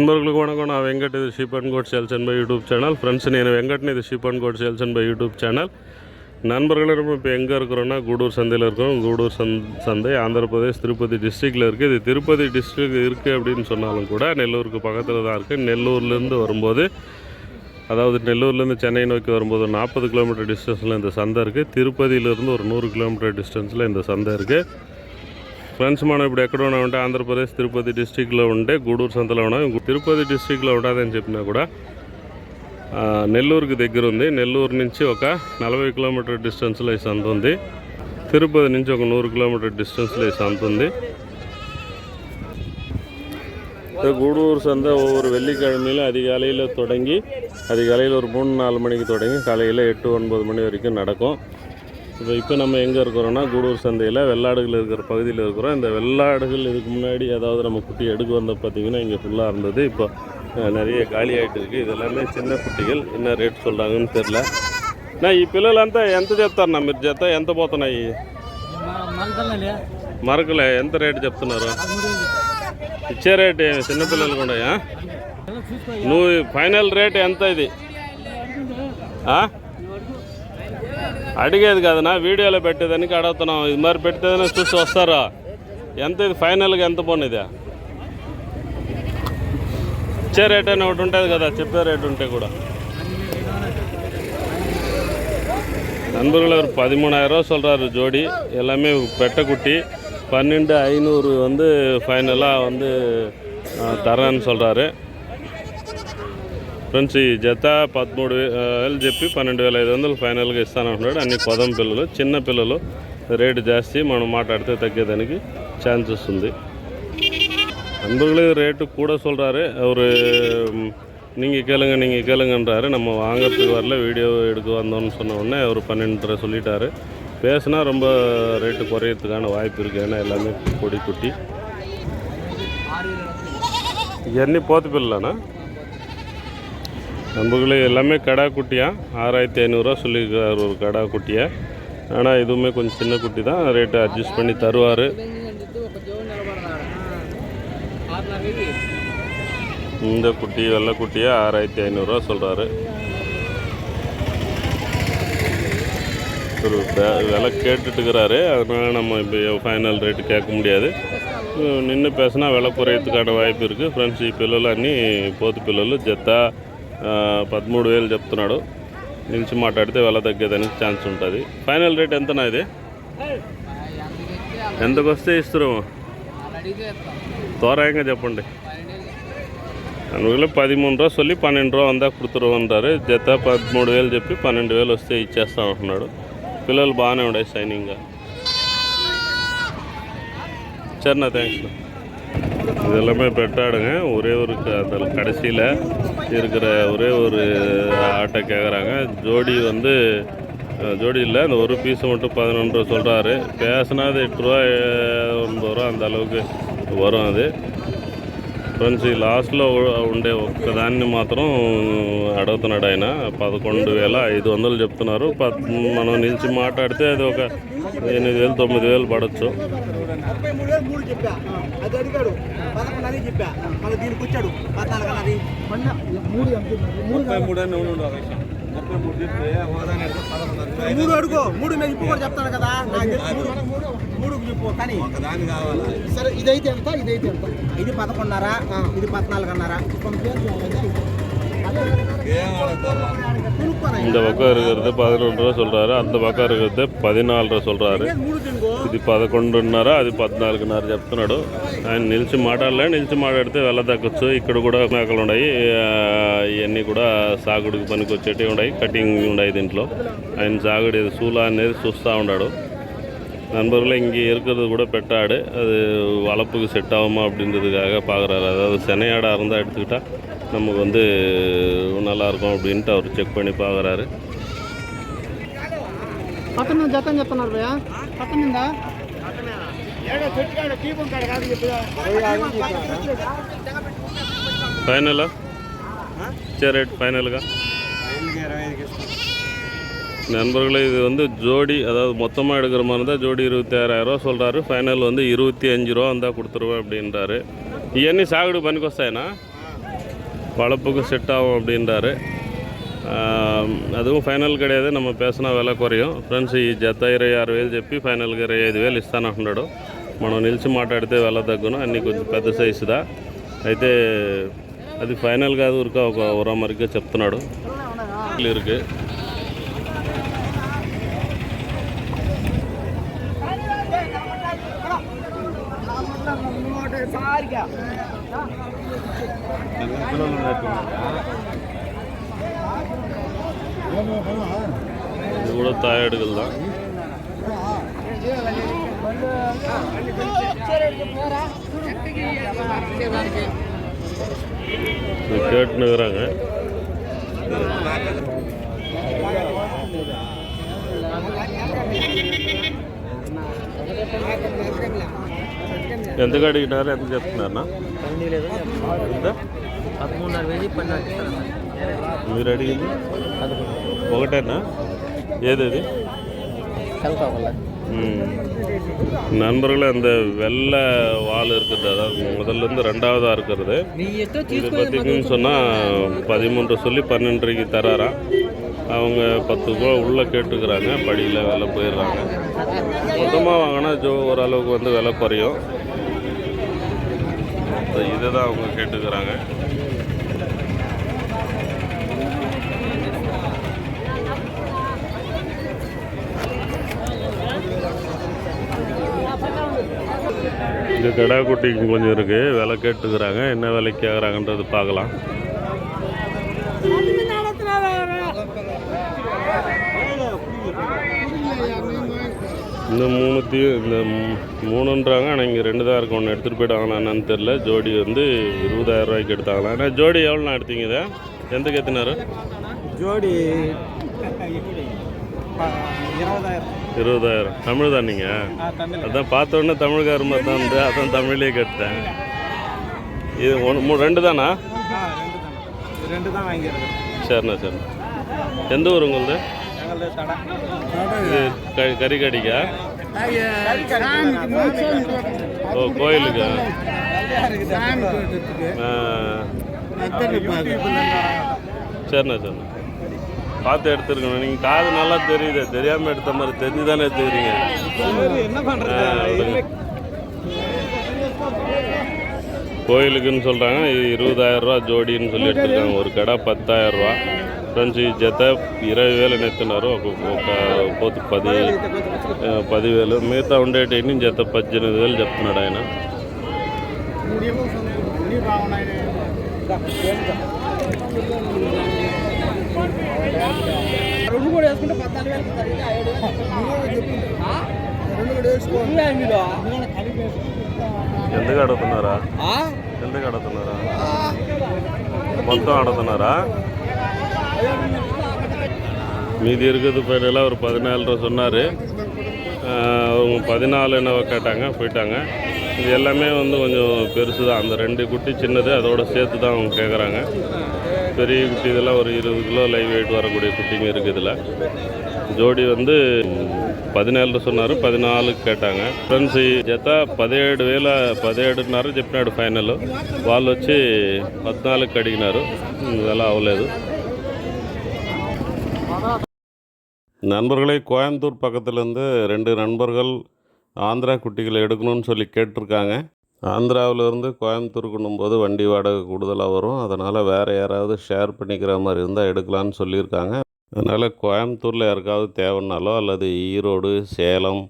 நண்பர்களுக்கு కూడా నా వెంకట్ ఇది sheep and goat sales and buy YouTube channel friends నేను வெங்கட்னு இது sheep and goat sales and buy YouTube channel. நண்பர்களே நம்ம இப்போ எங்கே இருக்கிறோன்னா கூடூர் சந்தையில் இருக்கிறோம். கூடூர் சந் சந்தை ஆந்திரப்பிரதேஷ் திருப்பதி டிஸ்ட்ரிக்டில் இருக்குது இது திருப்பதி டிஸ்ட்ரிக் இருக்குது அப்படின்னு சொன்னாலும் கூட நெல்லூருக்கு பக்கத்தில் தான் இருக்குது நெல்லூர்லேருந்து வரும்போது அதாவது நெல்லூர்லேருந்து சென்னை நோக்கி வரும்போது நாற்பது கிலோமீட்டர் டிஸ்டன்ஸில் இந்த சந்தை இருக்குது திருப்பதியிலேருந்து ஒரு நூறு கிலோமீட்டர் டிஸ்டன்ஸில் இந்த சந்தை இருக்குது ఫ్రెండ్స్ మనం ఇప్పుడు ఎక్కడ ఉన్నామంటే ఆంధ్రప్రదేశ్ తిరుపతి డిస్టిక్లో ఉంటే గూడూరు సంతలో ఉన్నాం ఇంకో తిరుపతి డిస్టిక్లో ఉండదని చెప్పినా కూడా ఆ, నెల్లూరుకి దగ్గర ఉంది నెల్లూరు నుంచి ఒక నలభై కిలోమీటర్ డిస్టెన్స్లో ఈ సంత ఉంది తిరుపతి నుంచి ఒక నూరు కిలోమీటర్ డిస్టెన్స్లో ఈ సంత ఉంది இந்த கூடூர் சந்தை ஒவ்வொரு வெள்ளிக்கிழமையிலும் அதிகாலையில் தொடங்கி அதிகாலையில் ஒரு மூணு நாலு மணிக்கு தொடங்கி காலையில் எட்டு ஒன்பது மணி வரைக்கும் நடக்கும் இப்போ இப்போ நம்ம எங்கே இருக்கிறோன்னா கூடூர் சந்தையில் வெள்ளாடுகள் இருக்கிற பகுதியில் இருக்கிறோம் இந்த வெள்ளாடுகள் இதுக்கு முன்னாடி அதாவது நம்ம குட்டி எடுக்க வந்த பார்த்தீங்கன்னா இங்கே ஃபுல்லாக இருந்தது இப்போ அஹ், நிறைய காலி ஆகிட்டு இருக்குது இது எல்லாமே சின்ன குட்டிகள் என்ன రేట్ சொல்கிறாங்கன்னு தெரில నా ఈ పిల్లలంతా ఎంత చెప్తారు నా మీరు జత ఎంత పోతున్నాయి మనకల్లండి మరకలే ఎంత రేటు చెప్తున్నారు ఇచ్చే రేట్ ఏమి చిన్నపిల్లలు కూడా చూసుకో నువ్వు ఫైనల్ రేట్ ఎంత ఇది ఆ? అడిగేది కదనా వీడియోలో పెట్టేదానికి అడుగుతున్నాం ఇది మరి పెట్టేదని చూసి వస్తారా ఎంత ఇది ఫైనల్గా ఎంత పోనిది ఇచ్చే రేట్ అని ఒకటి ఉంటుంది కదా చెప్పే రేట్ ఉంటే కూడా நண்பர்கள் ஒரு பதிமூணாயிரம் ரூபா சொல்கிறாரு ஜோடி எல்லாமே பெட்டக்குட்டி பன்னெண்டு ஐநூறு வந்து ஃபைனலாக வந்து ఆ, తరని சொல்கிறாரு ఫ్రెండ్స్ ఈ జత పదమూడు వే- ఆ, వేలు చెప్పి పన్నెండు వేల ఐదు వందలు ఫైనల్గా ఇస్తానంటున్నాడు అన్ని పదం పిల్లలు చిన్న పిల్లలు రేటు జాస్తి మనం మాట్లాడితే తగ్గేదానికి ఛాన్సెస్ ఉంది நண்பர்களே ரேட்டு கூட சொல்கிறாரு அவர் நீங்கள் கேளுங்க நீங்கள் கேளுங்கன்றாரு நம்ம வாங்கிறதுக்கு வரல வீடியோ எடுக்க வந்தோம்னு சொன்ன உடனே அவர் பன்னெண்டரை சொல்லிட்டாரு பேசுனா ரொம்ப ரேட்டு குறையறதுக்கான வாய்ப்பு இருக்குது ஏன்னா எல்லாமே கொடி குட்டி ఇవన్నీ పోత పిల్లనా நம்பர்களே எல்லாமே கடா குட்டியாக ஆறாயிரத்தி ஐநூறுரூவா சொல்லியிருக்கார் ஒரு கடா குட்டியாக ஆனால் இதுவுமே கொஞ்சம் சின்ன குட்டி தான். ரேட்டு அட்ஜஸ்ட் பண்ணி தருவார். இந்த குட்டி வெள்ளைக்குட்டியாக ஆறாயிரத்தி ஐநூறுரூவா சொல்கிறாரு ஒரு விலை கேட்டுட்டுக்கிறாரு அதனால் நம்ம இப்போ ஃபைனல் ரேட்டு கேட்க முடியாது. நின்று పేసిన వెల కొరేతుకాడ வாய்ப்பு இருக்குது ఫ్రెండ్స్ ఈ పిల్లలన్నీ పోతు పిల్లలు ஜெத்தா పదమూడు వేలు చెప్తున్నాడు నిలిచి మాట్లాడితే వెల తగ్గేదానికి ఛాన్స్ ఉంటుంది ఫైనల్ రేట్ ఎంతనా ఇది ఎంతకు వస్తే ఇస్తున్నాము అడిగితే ఇస్తాం தோராயங்க చెప్పండి పన్నెండేళ్ళు అందువల్ల పదిమూడు రూపా சொல்லி పన్నెండు రూపా అందా కుడుతురు జత పదమూడు వేలు చెప్పి పన్నెండు వేలు వస్తే ఇచ్చేస్తా ఉంటున్నాడు పిల్లలు బాగానే ఉన్నాయి షైనింగ్గా சரிண்ணா தேங்க்ஸ்ண்ணா இது எல்லாமே பெட்டாடுங்க ஒரே ஒரு க- அந்த கடைசியில் இருக்கிற ஒரே ஒரு ஆட்டை கேட்குறாங்க ஜோடி வந்து அஹ், ஜோடி இல்லை அந்த ஒரு பீஸ் மட்டும் பதினொன்று ரூபா சொல்கிறாரு பேசினா அது எட்டு ரூபா ஏ- ஒன்பது ரூபா அந்த அளவுக்கு வரும் அது ఫ్రెండ్స్ ఈ లాస్ట్లో ఉండే ఒక్కదాన్ని మాత్రం అడుగుతున్నాడు ఆయన పదకొండు వేల ఐదు వందలు చెప్తున్నారు పద్ మనం నిలిచి మాట్లాడితే అది ఒక ఎనిమిది వేలు తొమ్మిది వేలు పడవచ్చు ముప్పై మూడు మూడు చెప్పా అది అడిగాడు. పదకొండు అని చెప్పా. మళ్ళీ దీనికి వచ్చాడు. పద్నాలుగు అన్నది ముప్పై మూడు అని మూడు అడుగు. మూడు నేను ఇప్పుడు కూడా చెప్తాను కదా. మూడు మూడు. చెప్పు కానీ సరే ఇదైతే ఎంత? ఇదైతే ఎంత? ఇది పదకొండున్నర. ఇది పద్నాలుగున్నర இந்த பக்கம் இருக்கிறது பதினொன்று ரூபா சொல்கிறாரு அந்த பக்கம் இருக்கிறது பதினாலு ரூபா சொல்கிறாரு మూడు తినుకో ఇది పదకొండున్నర అది పద్నాలుగున్నర చెప్తున్నాడు ఆయన నిలిచి మాట్లాడలే నిలిచి మాట్లాడితే వెళ్ళ తగ్గొచ్చు ఇక్కడ కూడా మేకలు ఉన్నాయి ఆ, ఇవన్నీ కూడా సాగుడికి పనికి వచ్చేటివి ఉన్నాయి కటింగ్ ఉన్నాయి దీంట్లో ఆయన సాగుడి ఇది సూలా అనేది చూస్తూ ఉన్నాడు நண்பர்களே இங்கே இருக்கிறது கூட பெட்டாடு அது வளர்ப்புக்கு செட் ஆகுமா அப்படின்றதுக்காக பார்க்குறாரு அதாவது செனையாடாக இருந்தால் எடுத்துக்கிட்டால் நமக்கு வந்து நல்லாயிருக்கும் அப்படின்ட்டு அவர் செக் பண்ணி பார்க்குறாரு పక్కన జతం చెప్తున్నారు భయ్యా పక్కన ఉందా ఫైనల్ ఇచ్చే రేట్ ఫైనల్గా நண்பர்களே இது வந்து ஜோடி அதாவது மொத்தமாக எடுக்கிற மாதிரி இருந்தால் ஜோடி இருபத்தி ஆறாயிரரூவா சொல்கிறாரு ஃபைனல் வந்து இருபத்தி அஞ்சு ரூபா வந்தால் கொடுத்துருவேன் அப்படின்றாரு ఇవన్నీ సాగుడు పనికి వస్తాయనా வளர்ப்புக்கு செட் ஆகும் அப்படின்றாரு அதுவும் ఫైనల్ கிடையாது நம்ம పేసిన వెల కొరయం ఫ్రెండ్స్ ఈ జత ఇరవై ఆరు వేలు చెప్పి ఫైనల్గా ఇరవై ఐదు వేలు ఇస్తానంటున్నాడు మనం నిలిచి మాట్లాడితే వెళ్ళ తగ్గును అన్నీ కొంచెం పెద్ద సైజుదా అయితే అది ఫైనల్ కాదు ఉరక ఒక ఉరామరిగ్గా చెప్తున్నాడు ఇరుకు సారిగా இது கூட தாயாடுகள் தான் கேட்டுனுக்குறாங்க ఎంత అడిగినారు ఎంత చెప్తున్నారన్నా ఎంత పదమూడున్నర వెయ్యి పన్నెండు మీరు అడిగింది ఒకటేనా ఏది అది கல்காவல்ல ம். நண்பர்களே அந்த வெள்ளை வால் இருக்குது அதாவது முதல்லேருந்து ரெண்டாவதாக இருக்கிறது நீ எத்தோ இது பார்த்தீங்கன்னு சொன்னால் பதிமூன்று சொல்லி பன்னெண்டரைக்கு தராராம் அவங்க பத்து ரூபா உள்ளே கேட்டுக்கிறாங்க படியில் விலை போயிடுறாங்க. மொத்தமாக வாங்கினா ஜோ ஓரளவுக்கு வந்து விலை குறையும். இதை தான் அவங்க கேட்டுக்கிறாங்க. இங்கே கடா குட்டிக்கு கொஞ்சம் இருக்குது விலை கேட்டுக்கிறாங்க. என்ன விலைக்கு ஆகிறாங்கன்றது பார்க்கலாம். இந்த மூணுத்தையும் இந்த மூணுன்றாங்க ஆனால் இங்கே ரெண்டு தான் இருக்கு. ஒன்று எடுத்துகிட்டு போயிட்டாங்களா என்னன்னு தெரில ஜோடி வந்து இருபதாயிரம் ரூபாய்க்கு எடுத்தாங்களா ஆனால் ஜோடி எவ்வளோண்ணா எடுத்தீங்க இதை? எந்த எத்தினாரு ஜோடி இருபதாயிரம். தமிழ் தான் நீங்கள் அதான் பார்த்த உடனே தமிழ்காரமா தான் வந்து அதான் தமிழ்லேயே கேட்டேன். இது ஒன்று ரெண்டு தானா ரெண்டு தான் வாங்கியிருக்கேன். சரிண்ணா சரிண்ணா. எந்த ஊர் உங்களுது? இது கறி ஓ கோயிலுக்கா? சரிண்ணா சரிண்ணா. பார்த்து எடுத்துருக்கணும். நீங்கள் காது நல்லா தெரியுது. தெரியாமல் எடுத்த மாதிரி தெரிஞ்சு தானே எடுத்துக்கிறீங்க கோயிலுக்குன்னு சொல்கிறாங்க இருபதாயிரம் ரூபா ஜோடின்னு சொல்லி எடுத்துருக்காங்க. ஒரு கடை பத்தாயிரம் ரூபா. ఫ్రెండ్స్ ఈ జత ఇరవై వేలు నెత్తున్నారు. ఒక ఒక పోతు పది పదివేలు. మిగతా ఉండేటివి జత పద్దెనిమిది వేలు చెప్తున్నాడు ఆయన. రెండు కూడా వేసుకుంటే పద్నాలుగు వేలు ఎందుకు అడుగుతున్నారా? ఎందుకు అడుగుతున్నారా మొత్తం అడుగుతున్నారా மீதி இருக்கிறது ஃபைனலாக ஒரு பதினாலரை சொன்னார். அவங்க பதினாலு என்னவோ கேட்டாங்க போயிட்டாங்க. இது எல்லாமே வந்து கொஞ்சம் பெருசு தான். அந்த ரெண்டு குட்டி சின்னது அதோட சேர்த்து தான் அவங்க கேட்குறாங்க பெரிய குட்டி இதெல்லாம் ஒரு இருபது கிலோ லைவ் வெயிட் வரக்கூடிய குட்டிங்க இருக்குது இதில். ஜோடி வந்து పదినేళ్ళు சொன்னார் పదినాలుగు கேட்டாங்க. ஃப்ரெண்ட்ஸு ఈ பதினேழு வேலை వేల పదిహేడున్నర ஃபைனலு ఫైనల్ வச்சு వచ్చి పద్నాలుగుకి అడిగినారు అలా అవ్వలేదు நண்பர்களே கோயம்புத்தூர் பக்கத்துலேருந்து ரெண்டு நண்பர்கள் ஆந்திரா குட்டிகளை எடுக்கணும்னு சொல்லி கேட்டிருக்காங்க. ஆந்திராவிலேருந்து கோயம்புத்தூருக்குன்னும் போது வண்டி வாடகை கூடுதலாக வரும். அதனால் வேறு யாராவது ஷேர் பண்ணிக்கிற மாதிரி இருந்தால் எடுக்கலான்னு சொல்லியிருக்காங்க. அதனால் கோயம்புத்தூரில் யாருக்காவது தேவைன்னாலோ அல்லது ஈரோடு சேலம்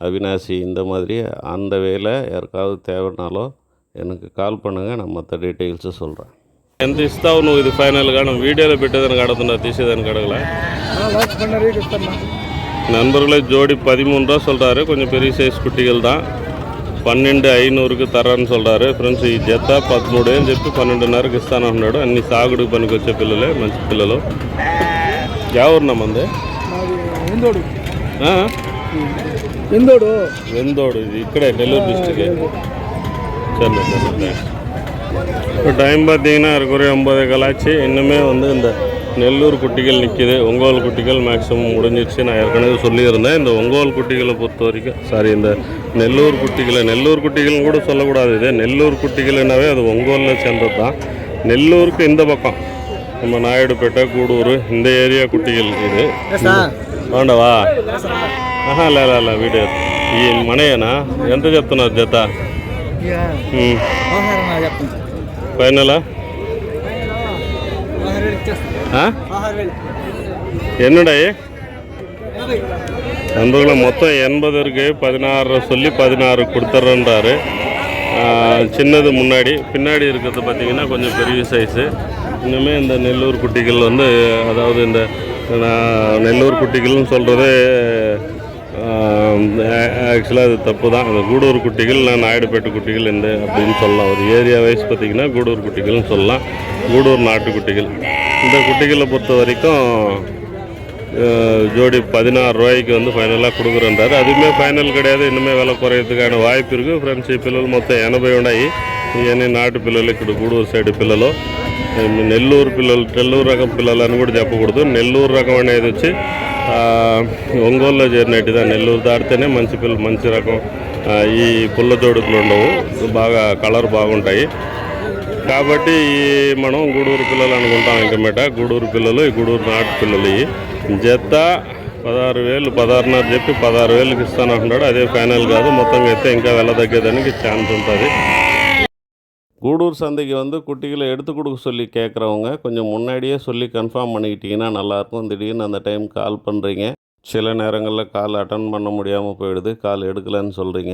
அவினாசி இந்த மாதிரி அந்த வேலை யாருக்காவது தேவைன்னாலோ எனக்கு கால் பண்ணுங்கள் நான் மற்ற டீட்டெயில்ஸை சொல்கிறேன் ఎంత ఇస్తావు నువ్వు ఇది ఫైనల్గా నువ్వు వీడియోలో పెట్టేదానికి అడుగుతున్నా తీసేదానికి అడగల லாஸ்ட் பண்ணவே கிட்டமா நண்பர்களே ஜோடி பதிமூணு ரூபா சொல்கிறாரு கொஞ்சம் பெரிய சைஸ் குட்டிகள் தான் పన్నెండు ఐనూరుకి తరాన్ని சொல்கிறாரு ఫ్రెండ్స్ ఈ జత పదమూడు అని చెప్పి పన్నెండున్నరకి ఇస్తాను అన్నాడు అన్ని సాగుడికి పనికొచ్చే పిల్లలే మంచి పిల్లలు యా ఊరు మంది మాది ఎందోడు ఆ? ఎందోడు வெந்தோடு இது இக்கடே நெல்லூர் டிஸ்ட்ரிக்ட் சரி சரி இப்போ டைம் பார்த்தீங்கன்னா இருக்கிற ஒம்பது கலாச்சி இன்னுமே வந்து இந்த நெல்லூர் குட்டிகள் நிற்கிது ஒங்கோல் குட்டிகள் மேக்ஸிமம் முடிஞ்சிச்சு நான் ஏற்கனவே சொல்லியிருந்தேன். இந்த ஒங்கோல் குட்டிகளை பொறுத்த வரைக்கும் சாரி இந்த நெல்லூர் குட்டிகளை நெல்லூர் குட்டிகள்னு கூட சொல்லக்கூடாது. இது நெல்லூர் குட்டிகள்னாவே அது ஒங்கோலில் சேர்ந்தது தான் நெல்லூருக்கு இந்த பக்கம் நம்ம நாயுடுபேட்டை கூடூர் இந்த ஏரியா குட்டிகள் இது. வேண்டவா ஆஹா இல்லை இல்லை இல்லை வீடு. ఈ మనయేనా ఎంత చెప్తున్నారు జత ஃபைனலா என்னடா நண்பர்களை மொத்தம் எண்பது இருக்குது பதினாறு சொல்லி பதினாறு கொடுத்துட்றன்றாரு சின்னது முன்னாடி. பின்னாடி இருக்கிறது பார்த்திங்கன்னா கொஞ்சம் பெரிய சைஸு இன்னுமே இந்த நெல்லூர் குட்டிகள் வந்து அதாவது இந்த நெல்லூர் குட்டிகள்னு சொல்கிறது ஆக்சுவலாக அது தப்பு தான் அந்த கூடூர் குட்டிகள் நான் நாயுடுபேட்டை குட்டிகள் இந்த அப்படின்னு சொல்லலாம் ஒரு ஏரியா வைஸ் பார்த்தீங்கன்னா கூடூர் குட்டிகள்னு சொல்லலாம் கூடூர் நாட்டுக்குட்டிகள் இந்த குட்டிகளை பொறுத்த வரைக்கும் அஹ், ஜோடி பதினாறு ரூபாய்க்கு வந்து ஃபைனலாக கொடுக்குறேன்றாரு அதுவுமே ஃபைனல் கிடையாது இன்னுமே விலை குறையறதுக்கான వాయిపు இருக்குது ఫ్రెండ్స్ ఈ పిల్లలు మొత్తం ఎనభై ఉన్నాయి ఇవన్నీ నాటు పిల్లలు ఇక్కడ గూడూరు సైడ్ పిల్లలు నెల్లూరు పిల్లలు నెల్లూరు రకం పిల్లలు అని కూడా చెప్పకూడదు నెల్లూరు రకం అనేది వచ్చి ఆ, ఒంగోలులో చేరినట్టుగా నెల్లూరు దాటితేనే మంచి పిల్లలు మంచి రకం. ఈ పుల్ల జోడుకులు ఉండవు. బాగా కలర్ బాగుంటాయి. కాబట్టి ఈ మనం గూడూరు పిల్లలు అనుకుంటాం ఇంకా మీట. గూడూరు పిల్లలు ఈ గూడూరు నాటు పిల్లలు ఇవి. జత పదహారు వేలు పదహారున్నర చెప్పి పదహారు వేలకు ఇస్తాను అంటున్నాడు అదే ఫైనల్ కాదు. మొత్తంగా అయితే ఇంకా వెళ్ళదగ్గేదానికి ఛాన్స్ ఉంటుంది. கூடூர் சந்தைக்கு வந்து குட்டிகளை எடுத்து கொடுக்க சொல்லி கேட்குறவங்க கொஞ்சம் முன்னாடியே சொல்லி கன்ஃபார்ம் பண்ணிக்கிட்டீங்கன்னா நல்லாயிருக்கும் திடீர்னு அந்த டைம் கால் பண்ணுறீங்க சில நேரங்களில் கால் அட்டன் பண்ண முடியாமல் போயிடுது కాల్ ఎడకలని சொல்கிறீங்க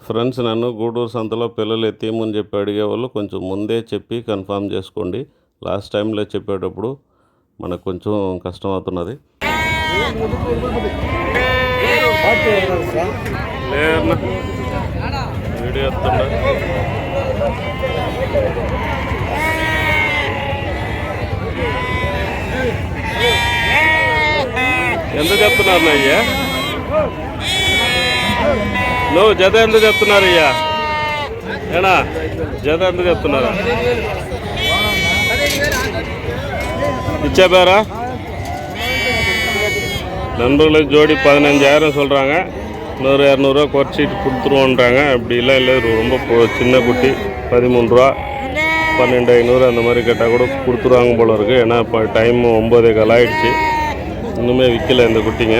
ఫ్రెండ్స్ నన్ను గూడూరు సంతలో పిల్లలు ఎత్తేమని చెప్పి అడిగే వాళ్ళు కొంచెం ముందే చెప్పి కన్ఫామ్ చేసుకోండి లాస్ట్ టైంలో చెప్పేటప్పుడు మనకు కొంచెం కష్టం అవుతున్నది వీడియో ఎంత చెప్తున్నారు అయ్యా నువ్వు జత ఎంత చెప్తున్నారు అయ్యా ఏనా జత ఎంత చెప్తున్నారు இச்சா பேரா நண்பர்களுக்கு ஜோடி பதினஞ்சாயிரம் சொல்கிறாங்க இன்னொரு இரநூறுவா குறைச்சிட்டு கொடுத்துருவோன்றாங்க அப்படிலாம் இல்லை இது ரொம்ப பொ- சின்ன குட்டி பதிமூணு ரூபா பன்னெண்டு ஐநூறு அந்த மாதிரி கேட்டால் கூட கொடுத்துருவாங்க போல இருக்குது ஏன்னா இப்போ டைம் ஒம்பதே கால் ஆயிடுச்சு இன்னுமே விற்கல இந்த குட்டிங்க.